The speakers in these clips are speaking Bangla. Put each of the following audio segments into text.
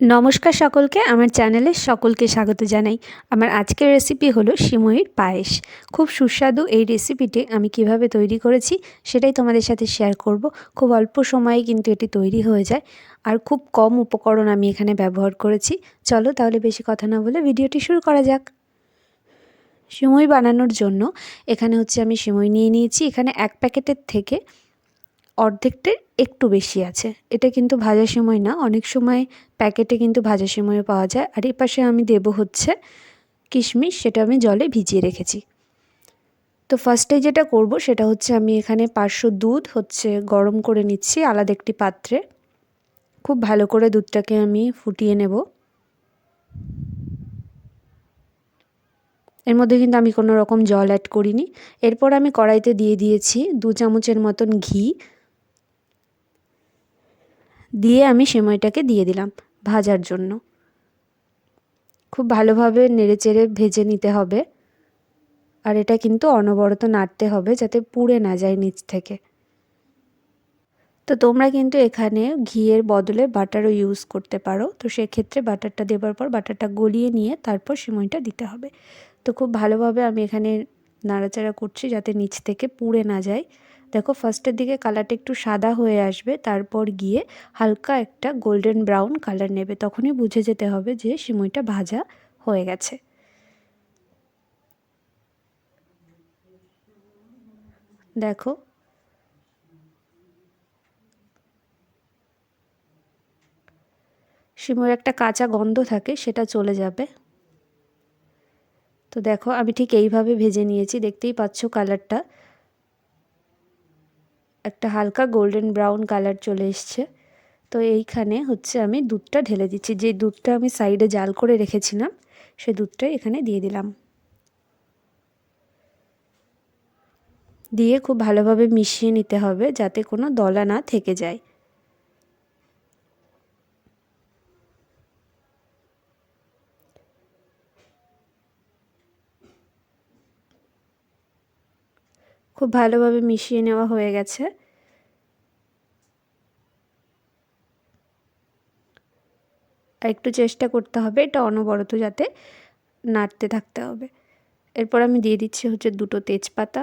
নমস্কার সকলকে, আমার চ্যানেলে সকলকে স্বাগত জানাই। আমার আজকের রেসিপি হলো সিমইয়ের পায়েস। খুব সুস্বাদু এই রেসিপিটি আমি কীভাবে তৈরি করেছি সেটাই তোমাদের সাথে শেয়ার করব। খুব অল্প সময়ে কিন্তু এটি তৈরি হয়ে যায়। আর খুব কম উপকরণ আমি এখানে ব্যবহার করেছি। চলো তাহলে বেশি কথা না বলে ভিডিওটি শুরু করা যাক। সিমই বানানোর জন্য এখানে হচ্ছে আমি সিমই নিয়ে নিয়েছি। এখানে এক প্যাকেটের থেকে অর্ধেকটার একটু বেশি আছে। এটা কিন্তু ভাজা সময় না, অনেক সময় প্যাকেটে কিন্তু ভাজা সময়ও পাওয়া যায়। আর এ পাশে আমি দেব হচ্ছে কিশমিশ, সেটা আমি জলে ভিজিয়ে রেখেছি। তো ফার্স্টে যেটা করব, সেটা হচ্ছে আমি এখানে পাঁচশো দুধ হচ্ছে গরম করে নিচ্ছি আলাদা একটি পাত্রে। খুব ভালো করে দুধটাকে আমি ফুটিয়ে নেব। এর মধ্যে কিন্তু আমি কোনো রকম জল অ্যাড করিনি। এরপর আমি কড়াইতে দিয়ে দিয়েছি দু চামচের মতন ঘি দিয়ে আমি সেমাইটাকে দিয়ে দিলাম ভাজার জন্য। খুব ভালোভাবে নেড়েচেড়ে ভেজে নিতে হবে। আর এটা কিন্তু অনবরত নাড়তে হবে যাতে পুড়ে না যায় নিচ থেকে। তো তোমরা কিন্তু এখানে ঘিয়ের বদলে বাটারও ইউজ করতে পারো। তো সেক্ষেত্রে বাটারটা দেবার পর বাটারটা গলিয়ে নিয়ে তারপর সিমইটা দিতে হবে। তো খুব ভালোভাবে আমি এখানে নাড়াচাড়া করছি যাতে নিচ থেকে পুড়ে না যায়। দেখো ফার্স্টের দিকে কালারটা একটু সাদা হয়ে আসবে, তারপর গিয়ে হালকা একটা গোল্ডেন ব্রাউন কালার নেবে, তখনই বুঝে যেতে হবে যে সিমইটা ভাজা হয়ে গেছে। দেখো। সিমইয়ের একটা কাঁচা গন্ধ থাকে, সেটা চলে যাবে। তো দেখো, আমি ঠিক এইভাবে ভেজে নিয়েছি, দেখতেই পাচ্ছ কালারটা একটা হালকা গোল্ডেন ব্রাউন কালার চলে এসছে। তো এইখানে হচ্ছে আমি দুধটা ঢেলে দিচ্ছি। যে দুধটা আমি সাইডে জাল করে রেখেছিলাম, সে দুধটাই এখানে দিয়ে দিলাম। দিয়ে খুব ভালোভাবে মিশিয়ে নিতে হবে যাতে কোনো দলা না থেকে যায়। খুব ভালোভাবে মিশিয়ে নেওয়া হয়ে গেছে। আর একটু চেষ্টা করতে হবে, এটা অনবরত যাতে নাড়তে থাকতে হবে। এরপর আমি দিয়ে দিচ্ছি হচ্ছে দুটো তেজপাতা।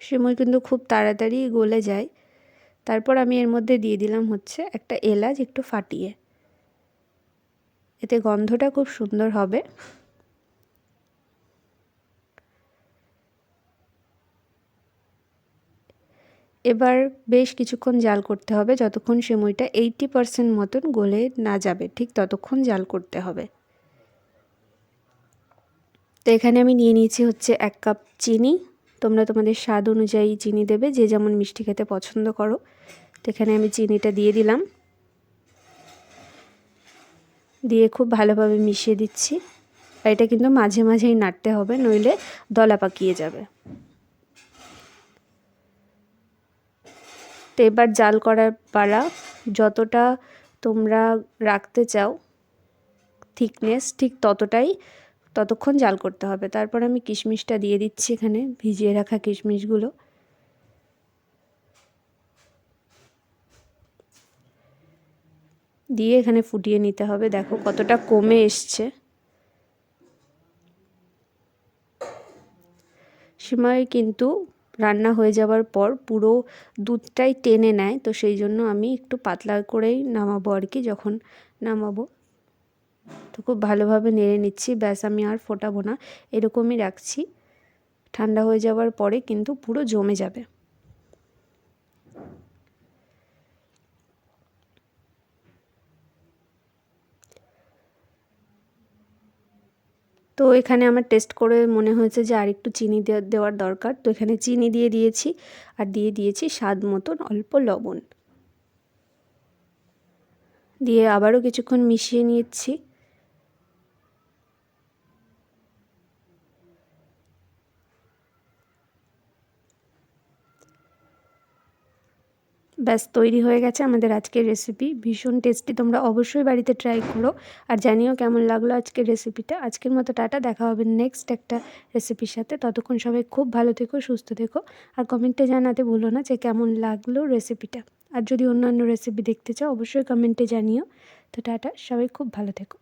সিমই কিন্তু খুব তাড়াতাড়ি গলে যায়। তারপর আমি এর মধ্যে দিয়ে দিলাম হচ্ছে একটা এলাচ একটু ফাটিয়ে। এতে গন্ধটা খুব সুন্দর হবে। এবার বেশ কিছুক্ষণ জাল করতে হবে, যতক্ষণ সেমইটা এইটি পারসেন্ট মতন গলে না যাবে, ঠিক ততক্ষণ জাল করতে হবে। তো এখানে আমি নিয়ে নিয়েছি হচ্ছে এক কাপ চিনি। তোমরা তোমাদের স্বাদ অনুযায়ী চিনি দেবে, যে যেমন মিষ্টি খেতে পছন্দ করো। তো এখানে আমি চিনিটা দিয়ে দিলাম। দিয়ে খুব ভালোভাবে মিশিয়ে দিচ্ছি। এটা কিন্তু মাঝে মাঝেই নাড়তে হবে, নইলে দলা পাকিয়ে যাবে। তো এবার জাল করার পালা যতটা তোমরা রাখতে চাও থিকনেস ঠিক ততটাই ততক্ষণ জাল করতে হবে। তারপর আমি কিশমিশটা দিয়ে দিচ্ছি এখানে, ভিজিয়ে রাখা কিশমিশগুলো। দিয়ে এখানে ফুটিয়ে নিতে হবে। দেখো কতটা কমে এসছে। সিমাই কিন্তু রান্না হয়ে যাওয়ার পর পুরো দুধটাই টেনে নেয়, তো সেই জন্য আমি একটু পাতলা করেই নামাবো আর কি, যখন নামাবো। তো খুব ভালোভাবে নেড়ে নিচ্ছি, ব্যাস আমি আর ফোটাবো না, এরকমই রাখছি। ঠান্ডা হয়ে যাওয়ার পরে কিন্তু পুরো জমে যাবে। তো এখানে আমার টেস্ট করে মনে হয়েছে যে আর একটু চিনি দেওয়ার দরকার। তো এখানে চিনি দিয়ে দিয়েছি আর দিয়ে দিয়েছি স্বাদ মতন অল্প লবণ। দিয়ে আবারও কিছুক্ষণ মিশিয়ে নিচ্ছি ব্যাস, তৈরি হয়ে গেছে আমাদের আজকের রেসিপি ভীষণ টেস্টি তোমরা অবশ্যই বাড়িতে ট্রাই করো। আর জানিও কেমন লাগল আজকের রেসিপিটা আজকের মতো টাটা, দেখা হবে নেক্সট একটা রেসিপির সাথে। ততক্ষণ সবাই খুব ভালো থেকো, সুস্থ থেকো। আর কমেন্টে জানাতে ভুলো না যে কেমন লাগল রেসিপিটা আর যদি অন্যান্য রেসিপি দেখতে চাও, অবশ্যই কমেন্টে জানিও। তো টাটা, সবাই খুব ভালো থেকো।